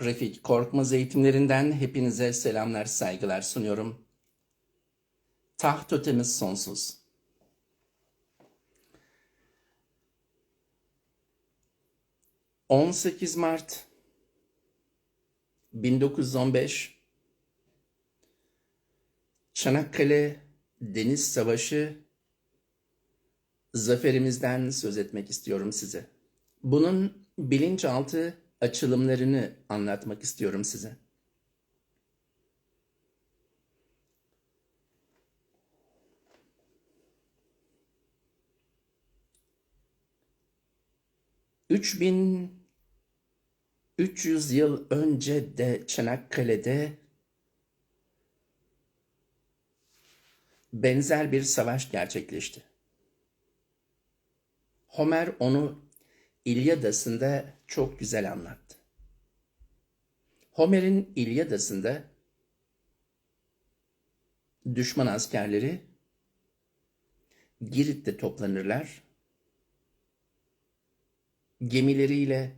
Refik Korkmaz eğitimlerinden hepinize selamlar, saygılar sunuyorum. Taht ötemiz sonsuz. ...18 Mart 1915 Çanakkale Deniz Savaşı zaferimizden söz etmek istiyorum size. Bunun bilinçaltı açılımlarını anlatmak istiyorum size. Üç bin 300 yıl önce de Çanakkale'de benzer bir savaş gerçekleşti. Homer onu İlyadası'nda çok güzel anlattı. Homer'in İlyadası'nda düşman askerleri Girit'te toplanırlar. Gemileriyle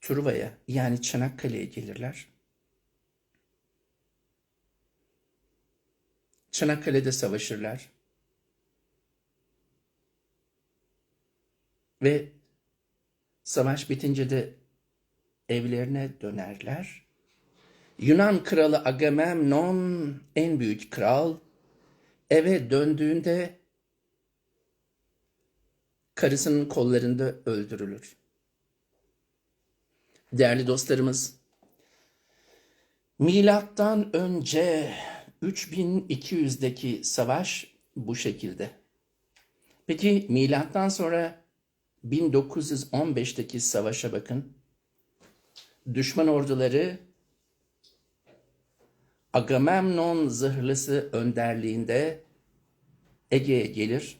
Truva'ya yani Çanakkale'ye gelirler. Çanakkale'de savaşırlar. Ve savaş bitince de evlerine dönerler. Yunan kralı Agamemnon en büyük kral eve döndüğünde karısının kollarında öldürülür. Değerli dostlarımız, milattan önce 3200'deki savaş bu şekilde. Peki milattan sonra 1915'teki savaşa bakın. Düşman orduları Agamemnon zırhlısı önderliğinde Ege'ye gelir,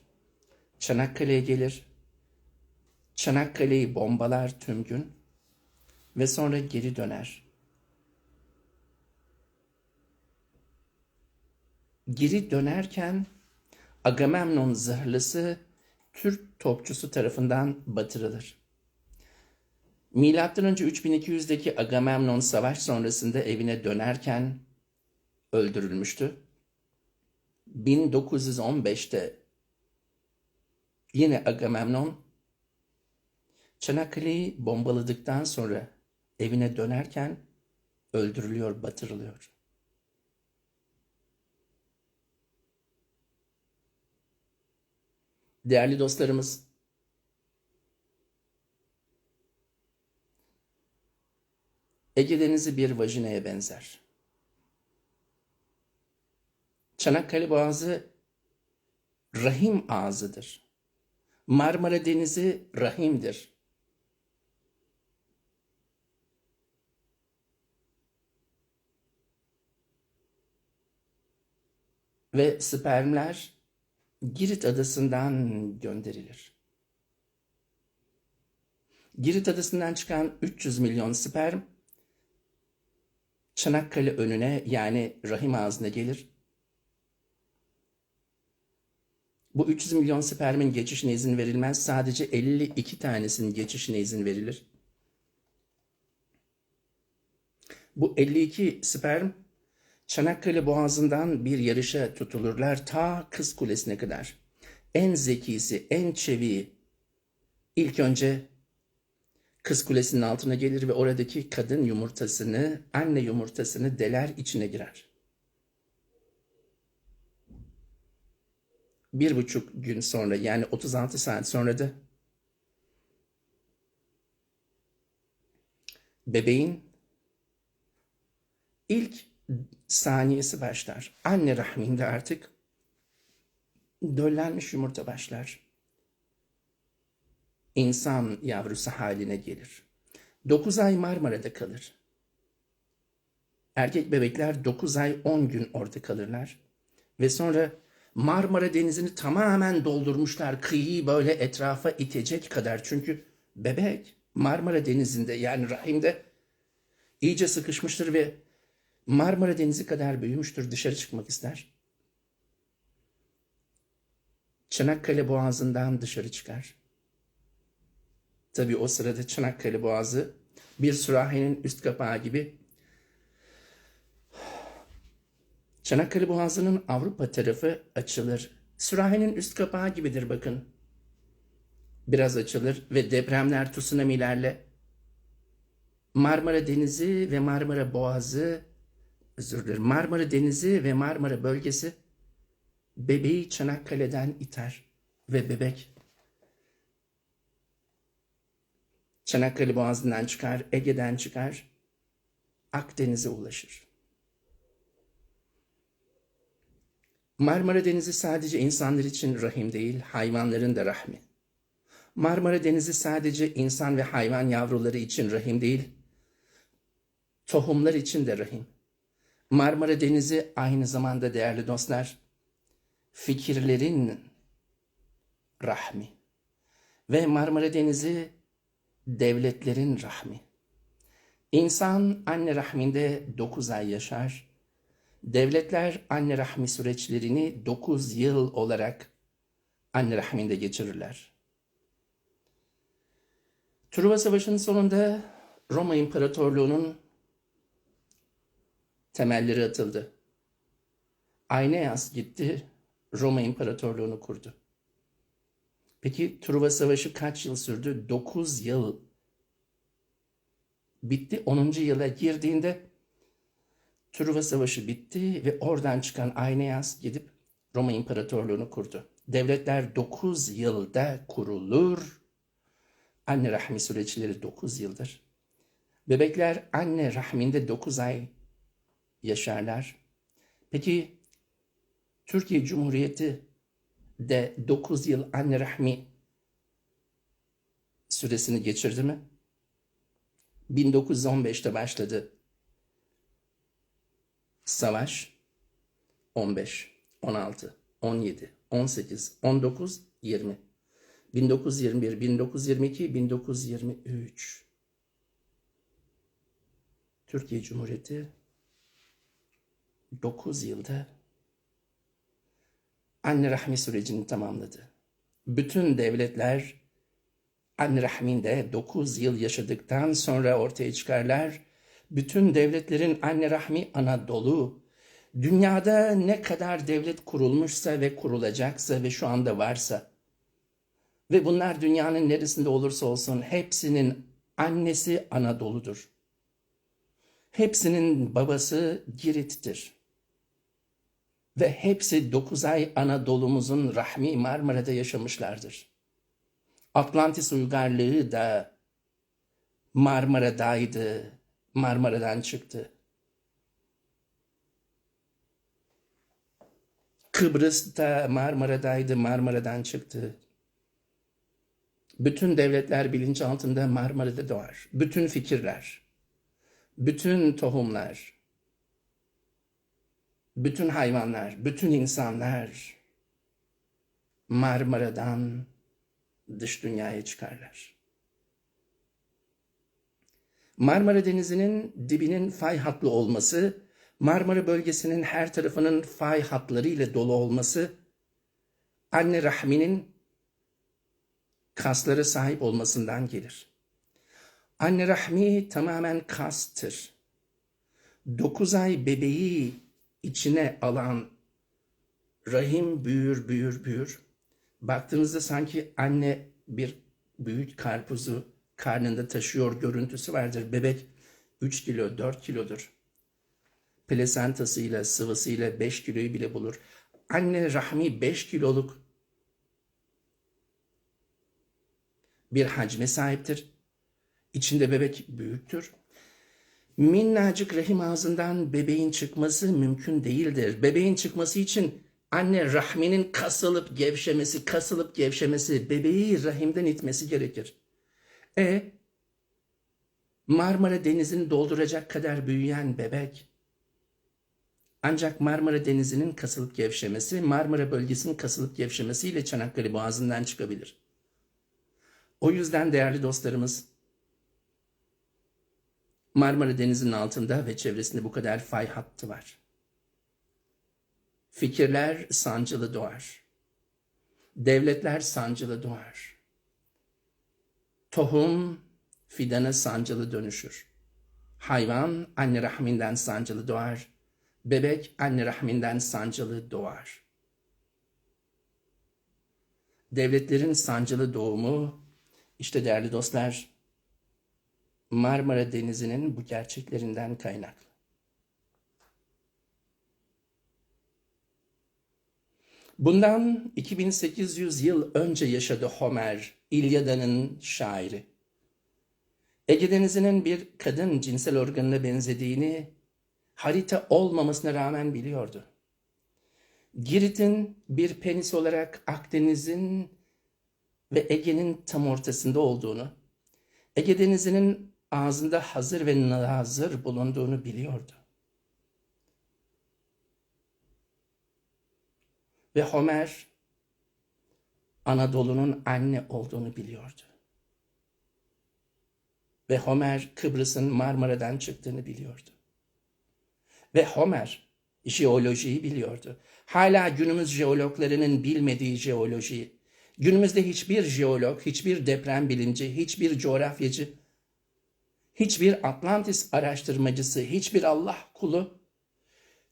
Çanakkale'ye gelir, Çanakkale'yi bombalar tüm gün ve sonra geri döner. Geri dönerken Agamemnon zırhlısı Türk topçusu tarafından batırılır. Milattan önce 3200'deki Agamemnon savaş sonrasında evine dönerken öldürülmüştü. 1915'te yine Agamemnon Çanakkale'yi bombaladıktan sonra evine dönerken öldürülüyor, batırılıyor. Değerli dostlarımız, Ege Denizi bir vajinaya benzer. Çanakkale Boğazı rahim ağzıdır. Marmara Denizi rahimdir. Ve spermler Girit adasından gönderilir. Girit adasından çıkan 300 milyon sperm Çanakkale önüne yani rahim ağzına gelir. Bu 300 milyon spermin geçişine izin verilmez. Sadece 52 tanesinin geçişine izin verilir. Bu 52 sperm Çanakkale Boğazı'ndan bir yarışa tutulurlar ta Kız Kulesi'ne kadar. En zekisi, en çeviği ilk önce Kız Kulesi'nin altına gelir ve oradaki kadın yumurtasını, anne yumurtasını deler içine girer. Bir buçuk gün sonra yani 36 saat sonra da bebeğin ilk saniyesi başlar. Anne rahminde artık döllenmiş yumurta başlar. İnsan yavrusu haline gelir. 9 ay Marmara'da kalır. Erkek bebekler 9 ay 10 gün orada kalırlar. Ve sonra Marmara Denizi'ni tamamen doldurmuşlar. Kıyıyı böyle etrafa itecek kadar. Çünkü bebek Marmara Denizi'nde yani rahimde iyice sıkışmıştır ve Marmara Denizi kadar büyümüştür dışarı çıkmak ister. Çanakkale Boğazı'ndan dışarı çıkar. Tabii o sırada Çanakkale Boğazı Bir sürahinin üst kapağı gibi. Çanakkale Boğazı'nın Avrupa tarafı açılır. Sürahinin üst kapağı gibidir bakın. Biraz açılır ve depremler, tsunamilerle Marmara Denizi ve Marmara Boğazı, özür dilerim, Marmara Denizi ve Marmara bölgesi bebeği Çanakkale'den iter ve bebek Çanakkale Boğazı'ndan çıkar, Ege'den çıkar, Akdeniz'e ulaşır. Marmara Denizi sadece insanlar için rahim değil, hayvanların da rahmi. Marmara Denizi sadece insan ve hayvan yavruları için rahim değil, tohumlar için de rahim. Marmara Denizi aynı zamanda değerli dostlar, fikirlerin rahmi. Ve Marmara Denizi devletlerin rahmi. İnsan anne rahminde 9 ay yaşar. Devletler anne rahmi süreçlerini 9 yıl olarak anne rahminde geçirirler. Truva Savaşı'nın sonunda Roma İmparatorluğu'nun temelleri atıldı. Aeneas gitti, Roma İmparatorluğu'nu kurdu. Peki Truva Savaşı kaç yıl sürdü? 9 yıl. Bitti 10. yıla girdiğinde Truva Savaşı bitti ve oradan çıkan Aeneas gidip Roma İmparatorluğu'nu kurdu. Devletler 9 yılda kurulur. Anne rahmi süreçleri 9 yıldır. Bebekler anne rahminde 9 ay yaşarlar. Peki Türkiye Cumhuriyeti de 9 yıl anne rahmi süresini geçirdi mi? 1915'te başladı savaş. 15, 16, 17, 18, 19, 20. 1921, 1922, 1923. Türkiye Cumhuriyeti 9 yılda anne rahmi sürecini tamamladı. Bütün devletler anne rahminde 9 yıl yaşadıktan sonra ortaya çıkarlar. Bütün devletlerin anne rahmi Anadolu. Dünyada ne kadar devlet kurulmuşsa ve kurulacaksa ve şu anda varsa ve bunlar dünyanın neresinde olursa olsun hepsinin annesi Anadolu'dur. Hepsinin babası Girit'tir. Ve hepsi 9 ay Anadolu'muzun rahmi Marmara'da yaşamışlardır. Atlantis uygarlığı da Marmara'daydı, Marmara'dan çıktı. Kıbrıs da Marmara'daydı, Marmara'dan çıktı. Bütün devletler bilinç altında Marmara'da doğar. Bütün fikirler, bütün tohumlar, bütün hayvanlar, bütün insanlar Marmara'dan dış dünyaya çıkarlar. Marmara Denizi'nin dibinin fay hatlı olması, Marmara bölgesinin her tarafının fay hatları ile dolu olması, anne rahminin kaslara sahip olmasından gelir. Anne rahmi tamamen kastır. Dokuz ay bebeği içine alan rahim büyür büyür büyür. Baktığınızda sanki anne bir büyük karpuzu karnında taşıyor görüntüsü vardır. Bebek 3 kilo 4 kilodur. Plasentasıyla sıvısıyla 5 kiloyu bile bulur. Anne rahmi 5 kiloluk bir hacme sahiptir. İçinde bebek büyüktür. Minnacık rahim ağzından bebeğin çıkması mümkün değildir. Bebeğin çıkması için anne rahminin kasılıp gevşemesi, kasılıp gevşemesi, bebeği rahimden itmesi gerekir. E Marmara Denizi'ni dolduracak kadar büyüyen bebek ancak Marmara Denizi'nin kasılıp gevşemesi, Marmara bölgesinin kasılıp gevşemesiyle Çanakkale Boğazı'ndan çıkabilir. O yüzden değerli dostlarımız Marmara Denizi'nin altında ve çevresinde bu kadar fay hattı var. Fikirler sancılı doğar. Devletler sancılı doğar. Tohum fidanı sancılı dönüşür. Hayvan anne rahminden sancılı doğar. Bebek anne rahminden sancılı doğar. Devletlerin sancılı doğumu, işte değerli dostlar, Marmara Denizi'nin bu gerçeklerinden kaynaklı. Bundan 2800 yıl önce yaşadı Homer, İlyada'nın şairi. Ege Denizi'nin bir kadın cinsel organına benzediğini harita olmamasına rağmen biliyordu. Girit'in bir penis olarak Akdeniz'in ve Ege'nin tam ortasında olduğunu, Ege Denizi'nin ağzında hazır ve nazır bulunduğunu biliyordu. Ve Homer Anadolu'nun anne olduğunu biliyordu. Ve Homer Kıbrıs'ın Marmara'dan çıktığını biliyordu. Ve Homer jeolojiyi biliyordu. Hala günümüz jeologlarının bilmediği jeolojiyi. Günümüzde hiçbir jeolog, hiçbir deprem bilimci, hiçbir coğrafyacı, hiçbir Atlantis araştırmacısı, hiçbir Allah kulu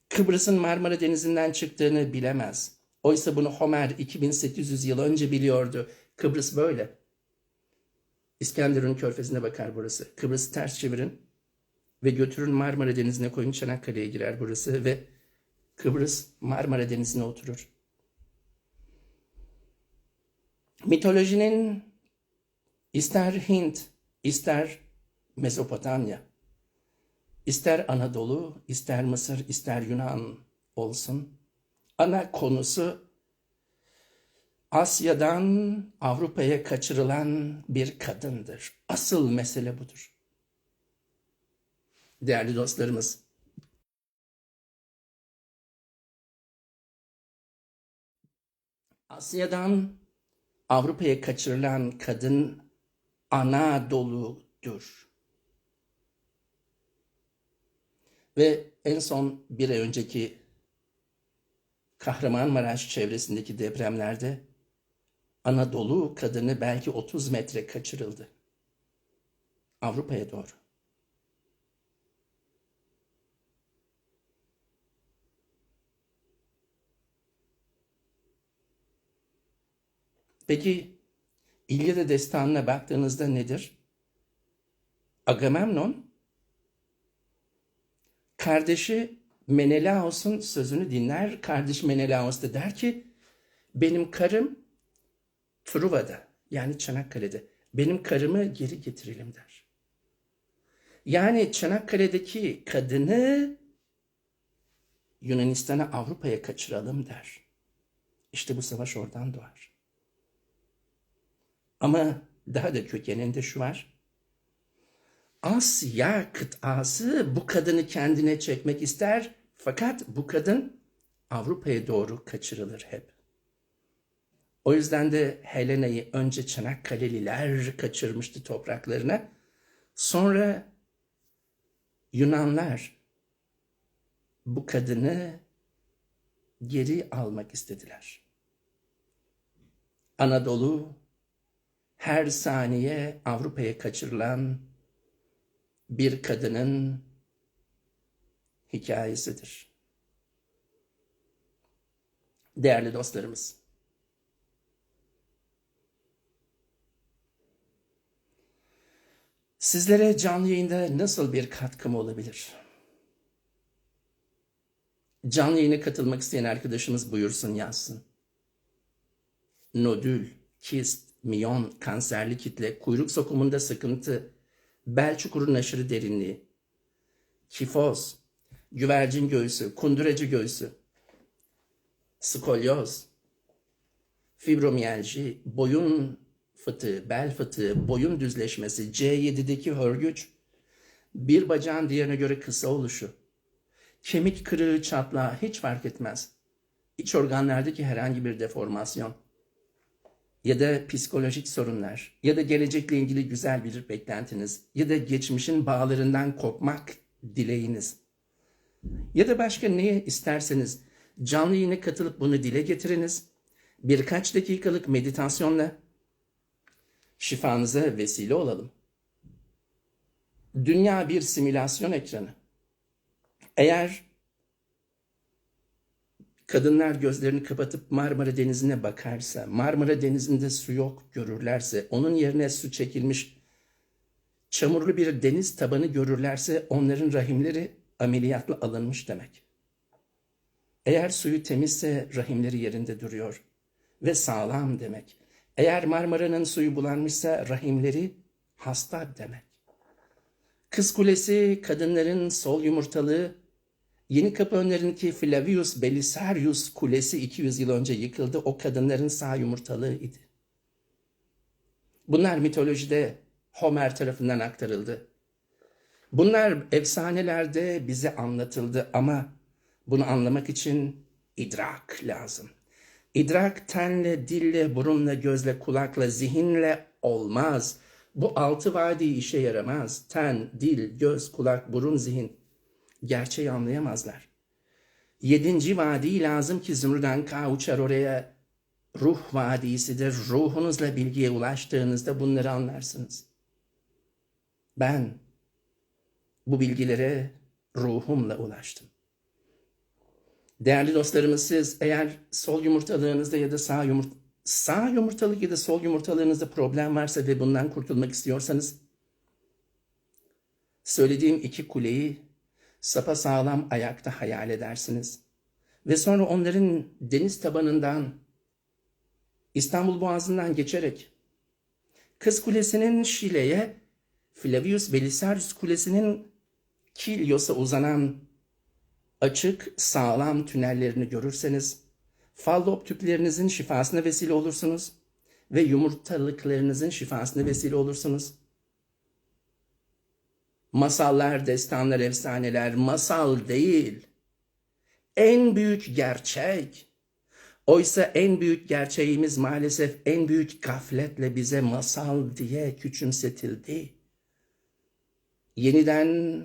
Kıbrıs'ın Marmara Denizi'nden çıktığını bilemez. Oysa bunu Homer 2800 yıl önce biliyordu. Kıbrıs böyle. İskenderun körfezine bakar burası. Kıbrıs'ı ters çevirin ve götürün Marmara Denizi'ne koyun Çanakkale'ye girer burası ve Kıbrıs Marmara Denizi'ne oturur. Mitolojinin ister Hint, ister Mezopotamya, ister Anadolu, ister Mısır, ister Yunan olsun, ana konusu Asya'dan Avrupa'ya kaçırılan bir kadındır. Asıl mesele budur. Değerli dostlarımız, Asya'dan Avrupa'ya kaçırılan kadın Anadolu'dur. Ve en son bir ay önceki Kahramanmaraş çevresindeki depremlerde Anadolu kadını belki 30 metre kaçırıldı. Avrupa'ya doğru. Peki İlyada destanına baktığınızda nedir? Agamemnon kardeşi Menelaos'un sözünü dinler. Kardeş Menelaos da der ki benim karım Truva'da yani Çanakkale'de benim karımı geri getirelim der. Yani Çanakkale'deki kadını Yunanistan'a Avrupa'ya kaçıralım der. İşte bu savaş oradan doğar. Ama daha da kökeninde şu var. Asya kıtası bu kadını kendine çekmek ister fakat bu kadın Avrupa'ya doğru kaçırılır hep. O yüzden de Helena'yı önce Çanakkale'liler kaçırmıştı topraklarına. Sonra Yunanlar bu kadını geri almak istediler. Anadolu her saniye Avrupa'ya kaçırılan bir kadının hikayesidir. Değerli dostlarımız, sizlere canlı yayında nasıl bir katkım olabilir? Canlı yayına katılmak isteyen arkadaşımız buyursun yazsın. Nodül, kist, miyon, kanserli kitle, kuyruk sokumunda sıkıntı, bel çukurun aşırı derinliği, kifoz, güvercin göğsü, kunduracı göğsü, skolyoz, fibromiyalji, boyun fıtığı, bel fıtığı, boyun düzleşmesi, C7'deki hörgüç, bir bacağın diğerine göre kısa oluşu, kemik kırığı, çatlağı hiç fark etmez. İç organlardaki herhangi bir deformasyon ya da psikolojik sorunlar ya da gelecekle ilgili güzel bir beklentiniz ya da geçmişin bağlarından kopmak dileğiniz ya da başka neye isterseniz canlı yayına katılıp bunu dile getiriniz. Birkaç dakikalık meditasyonla şifanıza vesile olalım. Dünya bir simülasyon ekranı. Eğer kadınlar gözlerini kapatıp Marmara Denizi'ne bakarsa, Marmara Denizi'nde su yok görürlerse, onun yerine su çekilmiş çamurlu bir deniz tabanı görürlerse onların rahimleri ameliyatla alınmış demek. Eğer suyu temizse rahimleri yerinde duruyor ve sağlam demek. Eğer Marmara'nın suyu bulanmışsa rahimleri hasta demek. Kız Kulesi kadınların sol yumurtalığı Yeni Kapı önlerindeki Flavius Belisarius Kulesi 200 yıl önce yıkıldı. O kadınların sağ yumurtalığı idi. Bunlar mitolojide Homer tarafından aktarıldı. Bunlar efsanelerde bize anlatıldı ama bunu anlamak için idrak lazım. İdrak tenle, dille, burunla, gözle, kulakla, zihinle olmaz. Bu altı vadi işe yaramaz. Ten, dil, göz, kulak, burun, zihin gerçeği anlayamazlar. Yedinci vadi lazım ki zümrüden ka uçar oraya. Ruh vadisidir. Ruhunuzla bilgiye ulaştığınızda bunları anlarsınız. Ben bu bilgilere ruhumla ulaştım. Değerli dostlarımız siz eğer sol yumurtalığınızda ya da sağ yumurt sağ yumurtalık ya da sol yumurtalığınızda problem varsa ve bundan kurtulmak istiyorsanız söylediğim iki kuleyi sapa sağlam ayakta hayal edersiniz. Ve sonra onların deniz tabanından İstanbul Boğazı'ndan geçerek Kız Kulesi'nin Şile'ye Flavius Belisarius Kulesi'nin Kilyos'a uzanan açık, sağlam tünellerini görürseniz, fallop tüplerinizin şifasına vesile olursunuz ve yumurtalıklarınızın şifasına vesile olursunuz. Masallar, destanlar, efsaneler masal değil. En büyük gerçek. Oysa en büyük gerçeğimiz maalesef en büyük gafletle bize masal diye küçümsetildi. Yeniden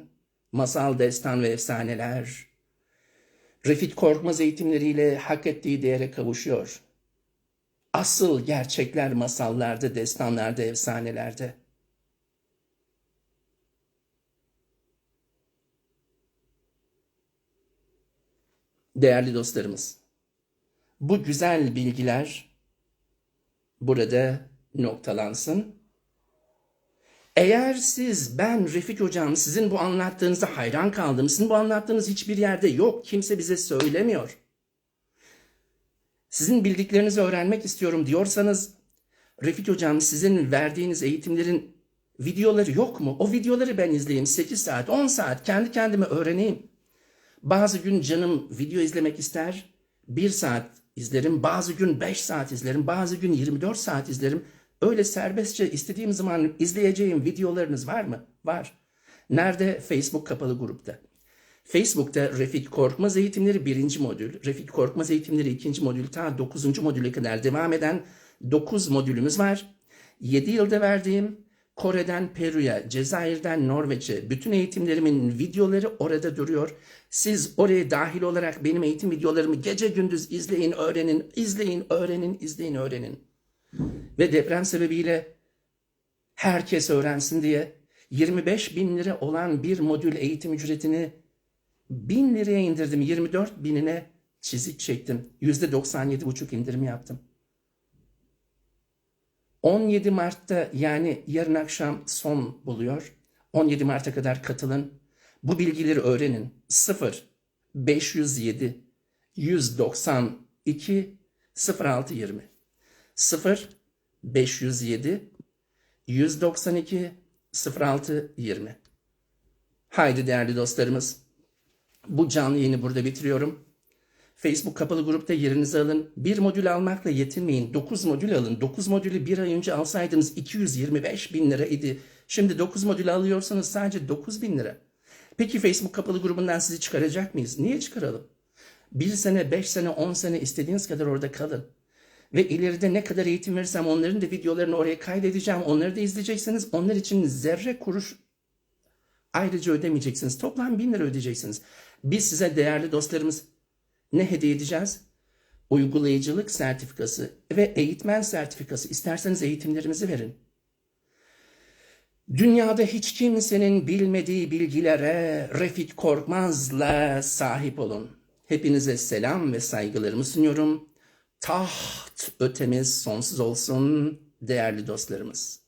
masal, destan ve efsaneler Refit Korkmaz eğitimleriyle hak ettiği değere kavuşuyor. Asıl gerçekler masallarda, destanlarda, efsanelerde. Değerli dostlarımız, bu güzel bilgiler burada noktalansın. Eğer siz, ben Refik Hocam sizin bu anlattığınıza hayran kaldım. Sizin bu anlattığınız hiçbir yerde yok. Kimse bize söylemiyor. Sizin bildiklerinizi öğrenmek istiyorum diyorsanız Refik Hocam sizin verdiğiniz eğitimlerin videoları yok mu? O videoları ben izleyeyim 8 saat, 10 saat kendi kendime öğreneyim. Bazı gün canım video izlemek ister, 1 saat izlerim. Bazı gün 5 saat izlerim. Bazı gün 24 saat izlerim. Öyle serbestçe istediğim zaman izleyeceğim videolarınız var mı? Var. Nerede? Facebook kapalı grupta. Facebook'ta Refik Korkmaz eğitimleri birinci modül, Refik Korkmaz eğitimleri ikinci modül, ta dokuzuncu modüle kadar devam eden dokuz modülümüz var. Yedi yılda verdiğim Kore'den Peru'ya, Cezayir'den Norveç'e bütün eğitimlerimin videoları orada duruyor. Siz oraya dahil olarak benim eğitim videolarımı gece gündüz izleyin, öğrenin, izleyin, öğrenin, izleyin, öğrenin. Ve deprem sebebiyle herkes öğrensin diye 25 bin lira olan bir modül eğitim ücretini bin liraya indirdim. 24 binine çizik çektim. %97,5 indirim yaptım. 17 Mart'ta yani yarın akşam son buluyor. 17 Mart'a kadar katılın. Bu bilgileri öğrenin. 0 507 192 0620 0 507 192 06 20 Haydi değerli dostlarımız. Bu canlı yayını burada bitiriyorum. Facebook kapalı grupta yerinizi alın. Bir modül almakla yetinmeyin. 9 modül alın. 9 modülü bir ay önce alsaydınız 225 bin lira idi. Şimdi 9 modül alıyorsanız sadece 9 bin lira. Peki Facebook kapalı grubundan sizi çıkaracak mıyız? Niye çıkaralım? Bir sene, beş sene, on sene istediğiniz kadar orada kalın. Ve ileride ne kadar eğitim verirsem onların da videolarını oraya kaydedeceğim. Onları da izleyeceksiniz. Onlar için zerre kuruş ayrıca ödemeyeceksiniz. Toplam bin lira ödeyeceksiniz. Biz size değerli dostlarımız ne hediye edeceğiz? Uygulayıcılık sertifikası ve eğitmen sertifikası. İsterseniz eğitimlerimizi verin. Dünyada hiç kimsenin bilmediği bilgilere Refik Korkmaz'la sahip olun. Hepinize selam ve saygılarımı sunuyorum. Taht ötemiz sonsuz olsun değerli dostlarımız.